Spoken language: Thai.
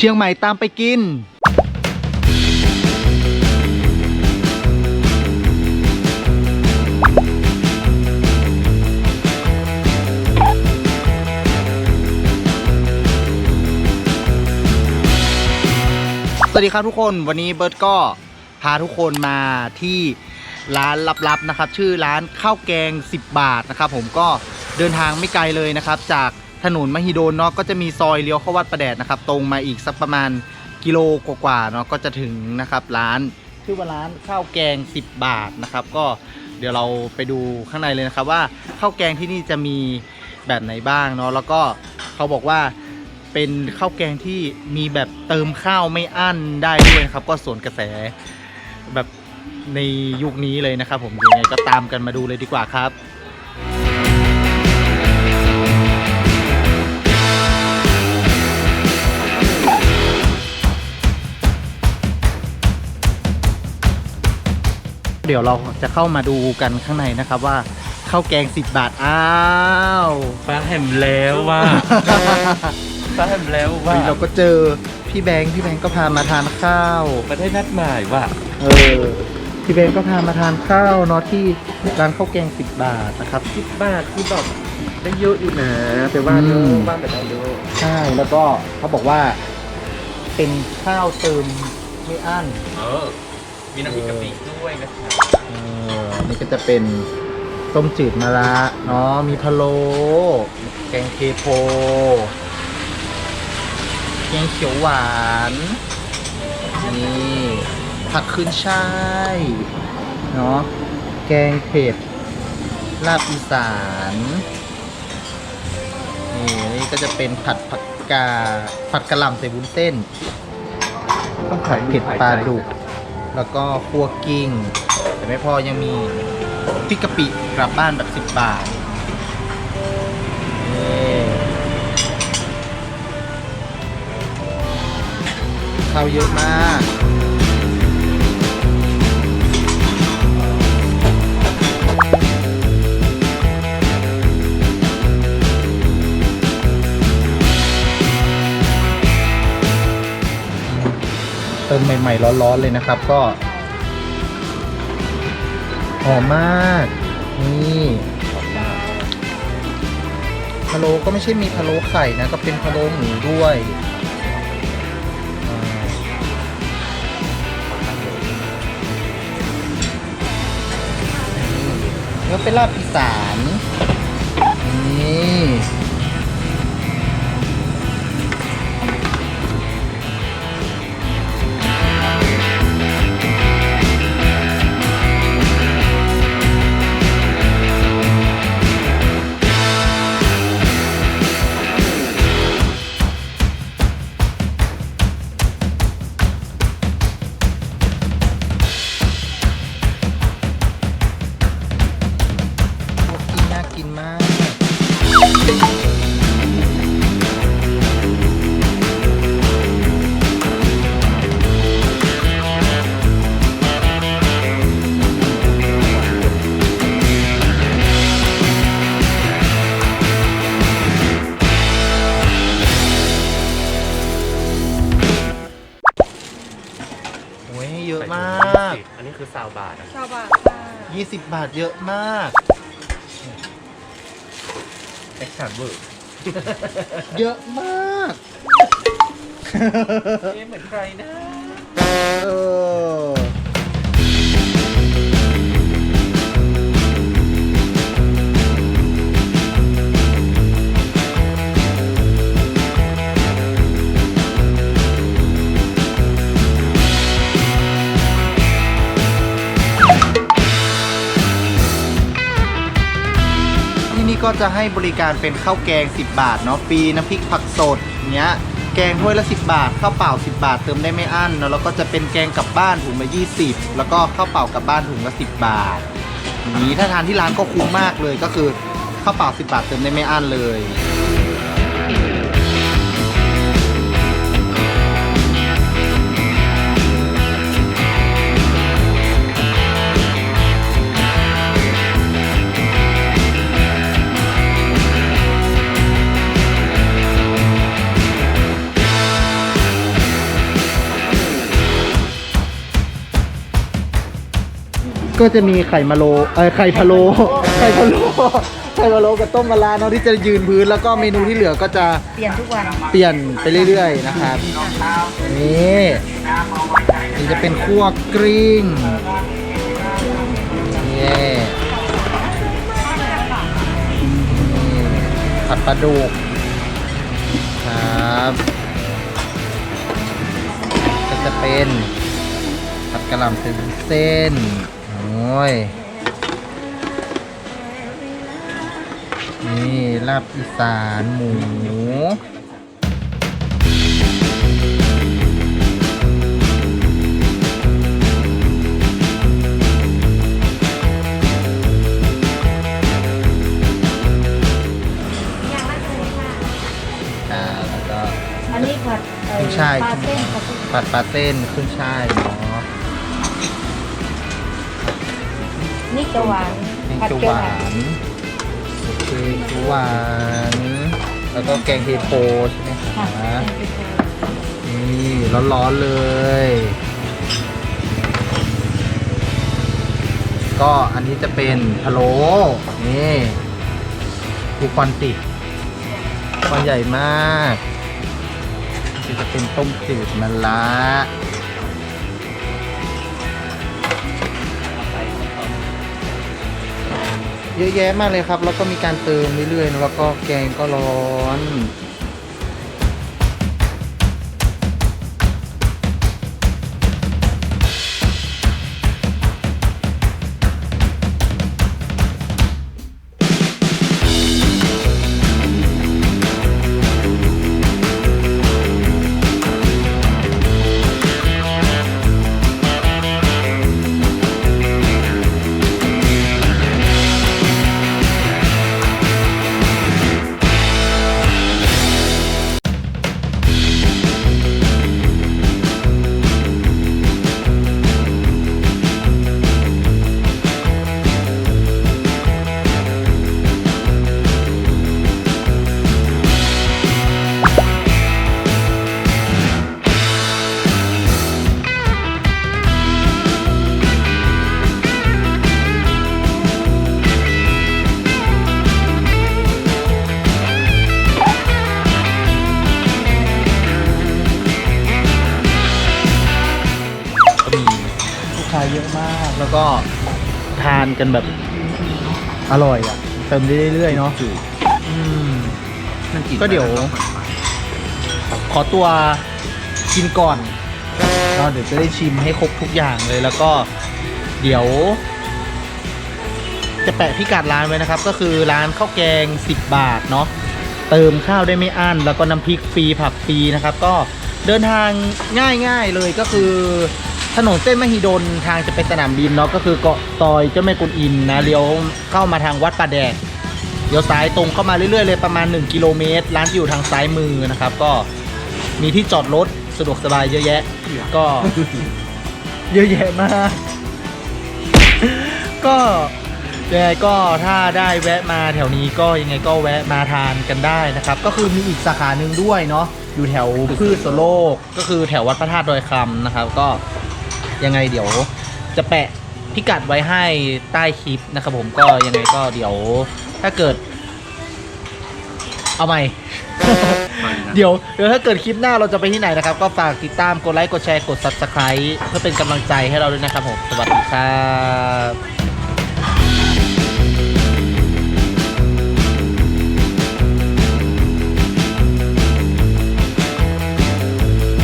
เชียงใหม่ตามไปกิน สวัสดีครับทุกคนวันนี้เบิร์ตก็พาทุกคนมาที่ร้านลับๆนะครับ ชื่อร้านข้าวแกง 10 บาทนะครับ ผมก็เดินทางไม่ไกลเลยนะครับ จาก ถนนมหิดลเนาะก็จะมีซอยเลี้ยวเข้าวัดประแดดนะครับ ตรงมาอีกสักประมาณกิโลกว่าๆเนาะก็จะถึงนะครับร้านชื่อว่าร้านข้าวแกง 10 บาทนะครับ ก็เดี๋ยวเราไปดูข้างในเลยนะครับ ว่าข้าวแกงที่นี่จะมีแบบไหนบ้างเนาะแล้วก็เขาบอกว่าเป็นข้าวแกงที่มีแบบเติมข้าวไม่อั้นได้ด้วยครับ ก็สวนกระแสแบบในยุคนี้เลยนะครับ ผมยังไงก็ตามกันมาดูเลยดีกว่าครับ เดี๋ยวเราจะเข้ามาดูกันข้างในนะครับว่าข้าวแกง 10 บาท อ้าวฟ้าแหมแล้วว่าฟ้าแหมแล้วว่าวันนี้เราก็เจอพี่แบงค์พี่แบงค์ก็พามาทานข้าวมาได้นัดหมายว่าเออพี่แบงค์ก็พามาทานข้าวเนาะที่ร้านข้าวแกง 10 บาทนะครับคิดบ้าคือแบบได้เยอะอยู่นะแต่ว่าเยอือะมบ้านแต่ได้เยอะใช่แล้วก็เขาบอกว่า เป็นข้าวเติมไม่อั้นเออ มีน้ำพริกกะปิด้วยนะครับเออนี่ก็จะเป็นต้มจืดมะระเนาะมีพะโล้แกงเคโพแกงเขียวหวานนี่ผักขึ้นช่ายเนาะแกงเผ็ดลาบอีสานนี่นี่ก็จะเป็นผัดผักกาผัดกระหล่ำใส่วุ้นเส้น ต้องผัดเผ็ดปลาดุก แล้วก็คั่วกิ้ง แต่ไม่พอยังมีพริกกะปิกลับบ้านแบบ 10 บาทนี่ข้าวเยอะมาก เติมใหม่ ๆ ร้อนๆเลยนะครับก็หอมมากนี่พะโล้ก็ไม่ใช่มีพะโล้ไข่นะ ก็เป็นพะโล้หมูด้วยแล้วเป็นลาบอีสานนี่ อ้ยเยอะมาก อันนี้คือซาวบาทนะชาวบ้านค่ะ20 บาทเยอะมากแอคชั่นเวอร์เยอะมากเอ๊ะเหมือนใครนะ เออ ก็จะให้บริการเป็นข้าวแกง 10 บาทเนาะฟรีน้ำพริกผักสดเนี้ยแกงถ้วยละ 10 บาทข้าวเปล่า 10 บาทเติมได้ไม่อั้นเนาะแล้วก็จะเป็นแกงกลับบ้านถุงละ20 แล้วก็ข้าวเปล่ากลับบ้านถุงละ 10 บาทนี้ถ้าทานที่ร้านก็คุ้มมากเลยก็คือข้าวเปล่า 10 บาทเติมได้ไม่อั้นเลย ก็จะมีไข่มะโลเอ้ยไข่พะโลไข่พะโลไข่พะโลกับต้มมะระเนาะที่จะยืนพื้น แล้วก็เมนูที่เหลือก็จะเปลี่ยนทุกวันเปลี่ยนไปเรื่อยๆนะครับนี่นี่จะเป็นคั่วกริ้งนี่นี่ผัดปลาดุกครับก็จะเป็นผัดกระหล่ำถึงเส้น อ้ย นี่ลาบอีสานหมูอ่าแล้วก็อันนี้ผัดเอ่อขึ้นช่ายปลาเส้นกับผัดปลาเส้นขึ้นช่ายเนาะ นี่จะหวานแกงผัดเขียวเกี๊หยววาหวานนโอเคเขียวหวาน แล้วก็แกงเทโพใช่ไหมค่ะคะนี่ร้อนๆเลย ก็อันนี้จะเป็นพะโล้นี่ดูควันติควันใหญ่มากนี่จะเป็นต้มจืดมะระ เยอะแยะมากเลยครับ แล้วก็มีการเติมเรื่อยๆแล้วก็แกงก็ร้อน ลูกค้าเยอะมาก แล้วก็ทานกันแบบอร่อยอะ เติมได้เรื่อยๆเนาะอืม ก็เดี๋ยว ขอตัวกินก่อนเนาะเดี๋ยวจะได้ชิมให้ครบทุกอย่างเลยแล้วก็เดี๋ยว จะแปะพิกัดร้านไว้นะครับ ก็คือร้านข้าวแกง 10 บาทเนาะเติมข้าวได้ไม่อั้นแล้วก็น้ำพริกฟรีผักฟรีนะครับ ก็เดินทางง่ายๆเลยก็คือ ถนนเส้นมหิดลทางจะไปสนามบินเนาะก็คือเกาะซอยเจ้าแม่กุนอิมนะเลี้ยวเข้ามาทางวัดป่าแดดเลี้ยวซ้ายตรงเข้ามาเรื่อยๆเลยประมาณ 1 กิโลเมตร ร้านอยู่ทางซ้ายมือนะครับ ก็มีที่จอดรถสะดวกสบายเยอะแยะ ก็ เยอะแยะมาก ก็ยังไงก็ถ้าได้แวะมาแถวนี้ก็ยังไงก็แวะมาทานกันได้นะครับ ก็คือมีอีกสาขาหนึ่งด้วยเนาะอยู่แถวพืชสโลก ก็คือแถววัดพระธาตุดอยคำนะครับ ก็ ยังไงเดี๋ยวจะแปะพิกัดไว้ให้ใต้คลิปนะครับผมก็ยังไงก็เดี๋ยวถ้าเกิด เอาใหม่ เดี๋ยวเดี๋ยวถ้าเกิดคลิปหน้าเราจะไปที่ไหนนะครับ ก็ฝากติดตามกดไลค์กดแชร์กด subscribe เพื่อเป็นกำลังใจให้เราด้วยนะครับผม สวัสดีครับ